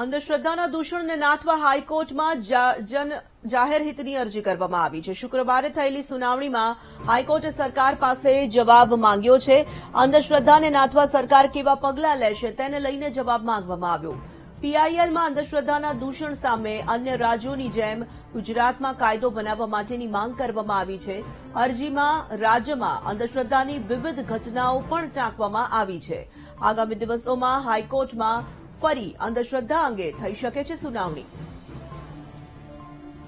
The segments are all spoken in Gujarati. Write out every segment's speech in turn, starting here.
અંધશ્રદ્ધાના દૂષણને નાથવા હાઈકોર્ટમાં જન, જાહેર હિતની અરજી કરવામાં આવી છે. શુક્રવારે થયેલી સુનાવણીમાં હાઈકોર્ટે સરકાર પાસે જવાબ માંગ્યો છે. અંધશ્રદ્ધાને નાથવા સરકાર કેવા પગલાં લેશે તેને લઈને જવાબ માંગવામાં આવ્યો. પીઆઈએલમાં અંધશ્રદ્ધાના દૂષણ સામે અન્ય રાજ્યોની જેમ ગુજરાતમાં કાયદો બનાવવા માટેની માંગ કરવામાં આવી છે. અરજીમાં રાજ્યમાં અંધશ્રદ્ધાની વિવિધ ઘટનાઓ પણ ટાંકવામાં આવી છે. આગામી દિવસોમાં હાઈકોર્ટમાં ફરી અંધશ્રદ્ધા અંગે થઈ શકે છે સુનાવણી.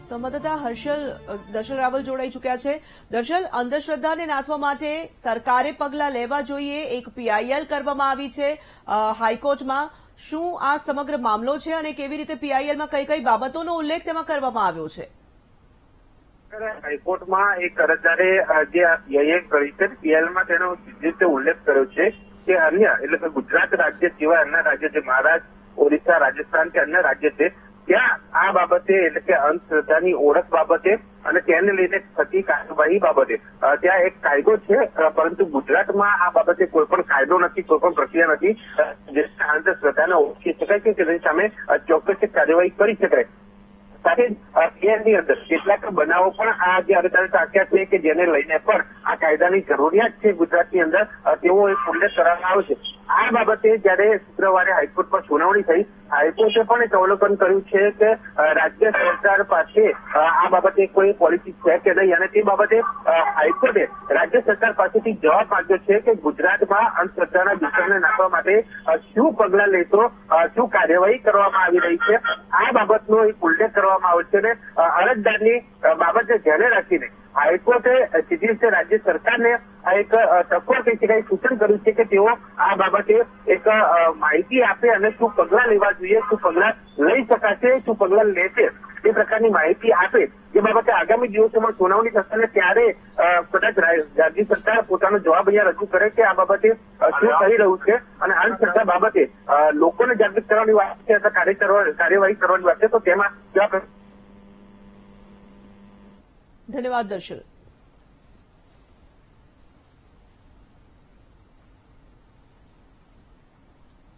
સંવાદદાતા હર્ષલ દર્શન રાવલ જોડાઈ ચૂક્યા છે. દર્શન અંધશ્રદ્ધાને નાથવા માટે સરકારે પગલાં લેવા જોઈએ. એક પીઆઈએલ કરવામાં આવી છે હાઈકોર્ટમાં. શું આ સમગ્ર મામલો છે અને કેવી રીતે પીઆઈએલમાં કઈ કઈ બાબતોનો ઉલ્લેખ તેમાં કરવામાં આવ્યો છે? હાઈકોર્ટમાં એક અરજદારે જે આ પીઆઈએ કરી છે પીઆઈએલમાં તેનો જે ઉલ્લેખ કર્યો છે કે અન્ય, એટલે કે ગુજરાત રાજ્ય સિવાય અન્ય રાજ્ય જે મહારાષ્ટ્ર ઓરિસ્સા રાજસ્થાન કે અન્ય રાજ્ય છે, ત્યાં આ બાબતે એટલે કે અંધશ્રદ્ધાની ઓળખ બાબતે અને તેને લઈને થતી કાર્યવાહી બાબતે. ત્યાં એક કાયદો છે પરંતુ ગુજરાતમાં આ બાબતે કોઈ પણ કાયદો નથી, કોઈ પણ પ્રક્રિયા નથી જે અંધશ્રદ્ધાને ઓળખી શકાય કે તેની સામે ચોક્કસ કાર્યવાહી કરી શકાય. સાથે પીએનની અંદર કેટલાક બનાવો પણ આ જે અરજદારે ટાંક્યા છે કે જેને લઈને પણ આ કાયદાની જરૂરિયાત છે ગુજરાતની અંદર તેવો ઉલ્લેખ કરવામાં આવ્યો છે. આ બાબતે જયારે શુક્રવારે હાઈકોર્ટમાં સુનાવણી થઈ, હાઈકોર્ટે પણ એક અવલોકન કર્યું છે કે રાજ્ય સરકાર પાસે આ બાબતે કોઈ પોલિસી છે કે નહીં? અને તે બાબતે હાઈકોર્ટે રાજ્ય સરકાર પાસેથી જવાબ માંગ્યો છે કે ગુજરાતમાં અંધશ્રદ્ધાના દૂષણને નાખવા માટે શું પગલાં લેશો શું કાર્યવાહી કરવામાં આવી રહી છે? આ બાબતનો એક ઉલ્લેખ કરવામાં આવ્યો છે અને અરજદારની બાબતને ધ્યાને રાખીને હાઈકોર્ટે સીધી રીતે રાજ્ય સરકારને આ એક સફળ કહી શકાય સૂચન કર્યું છે કે તેઓ આ બાબતે એક માહિતી આપે અને શું પગલાં લેવા જોઈએ શું પગલાં લઈ શકાશે શું પગલાં લેશે તે પ્રકારની માહિતી આપે. એ બાબતે આગામી દિવસોમાં સુનાવણી થશે ત્યારે કદાચ રાજ્ય સરકાર પોતાનો જવાબ અહીંયા રજૂ કરે કે આ બાબતે શું થઈ રહ્યું છે અને અંધશ્રદ્ધા બાબતે લોકોને જાગૃત કરવાની વાત છે અથવા કાર્યવાહી કરવાની વાત છે તો તેમાં જવાબ ધન્યવાદ દર્શન